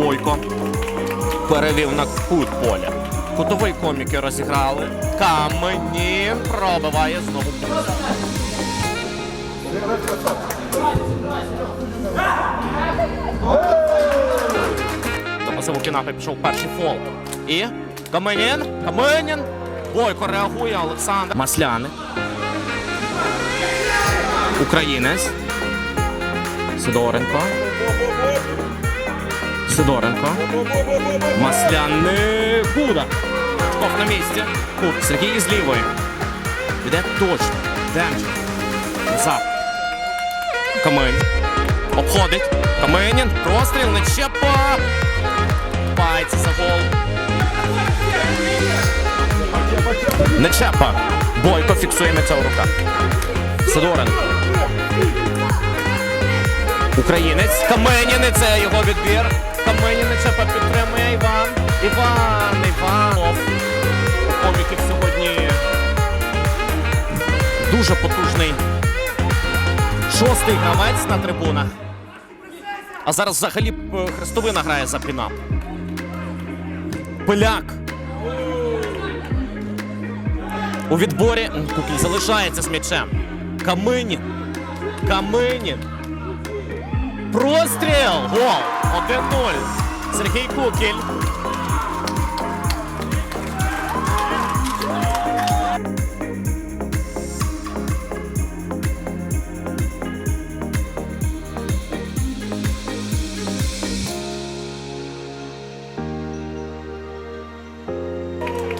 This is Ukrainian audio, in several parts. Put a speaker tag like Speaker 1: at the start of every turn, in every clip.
Speaker 1: Бойко перевів на кут поля. Кутовий коміки розіграли. Каменін пробиває знову. До пасиву Пінапи пішов перший фол. І Каменін, Каменін. Бойко реагує, Олександр. Масляни. Українець. Сидоренко. Сидоренко. Масляний Куда. Чков на місці. Кут. Сергій з лівої. Іде точно. Демченко. Назад. Камень. Обходить. Каменін. Простріл. Нечепа. Пається за гол. Нечепа. Бойко фіксує м'яча в руках. Сидоренко. Українець Каменін, це його відбір. Каменін Чепа підтримує Іван. Іван, Іванов. У коміків сьогодні дуже потужний. Шостий гравець на трибунах. А зараз взагалі е, Хрестовина грає за пінап. Поляк. У відборі Кукіль залишається з м'ячем. Каменін. Каменін. Простріл! Гол! 1-0. Сергій Кукіль.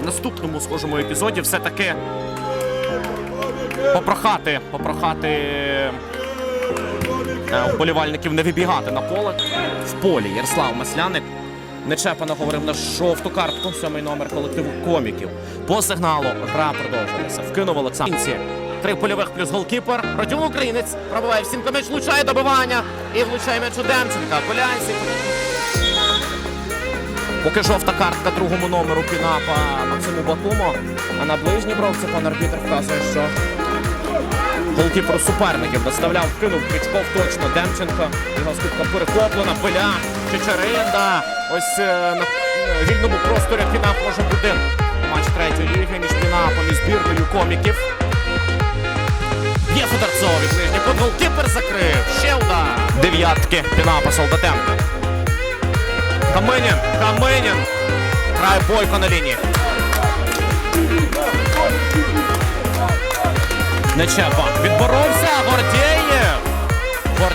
Speaker 1: В наступному схожому епізоді все-таки попрохати, попрохати вболівальників не вибігати на поле. В полі Ярослав Масляник нечепано говорив на жовту картку, сьомий номер колективу коміків. По сигналу гра продовжилася. Вкинув Олександр. Три польових плюс голкіпер. Родіон Українець пробиває всім м'яч, влучає добивання і влучає м'яч у Демченка. Полянський. Поки жовта картка другому номеру пінапа Максиму Батумо. А на ближній бровці пан арбітр вказує, що голкіпер суперників доставляв, вкинув Кричков точно Демченко. Його скидка перехоплена. Биля, Чечеринда. Ось е, на е, вільному просторі пінап може бути матч третьої ліги між пінапом і збірною коміків. Є Федорцов від ближній кут. Закрив. Ще удар. Дев'ятки пінапа Солдатенка. Каменін, Каменін. Грає бойко на лінії. Нечепа. Відборовся. Гордєєв. Гор...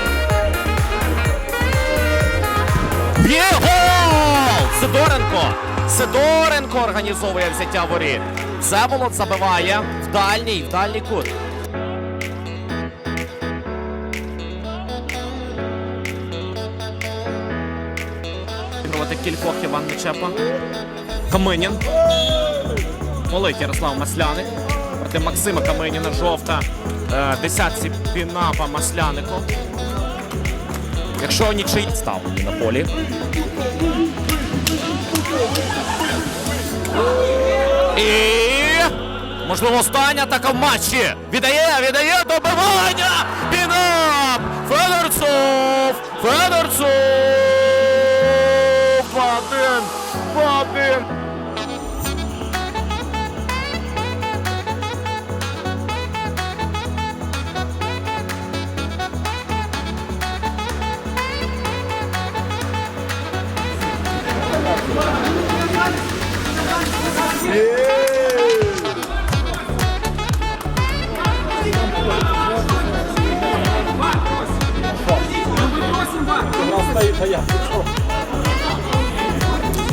Speaker 1: Б'є гол! Сидоренко. Сидоренко організовує взяття воріт. Всеволод забиває в дальній, в дальній кут. Відбувати кількох Іван Нечепа. Каменін. Молить Ярослав Масляник. Проти Максима Каменіна жовта. Е, десятці пінапа Маслянику. Якщо нічий став на полі. І можливо остання атака в матчі. Віддає, віддає добивання! Пінап! Федорцов! Федорцов!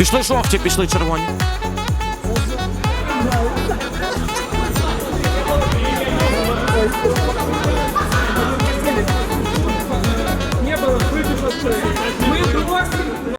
Speaker 1: Пішли жовті, пішли червоні.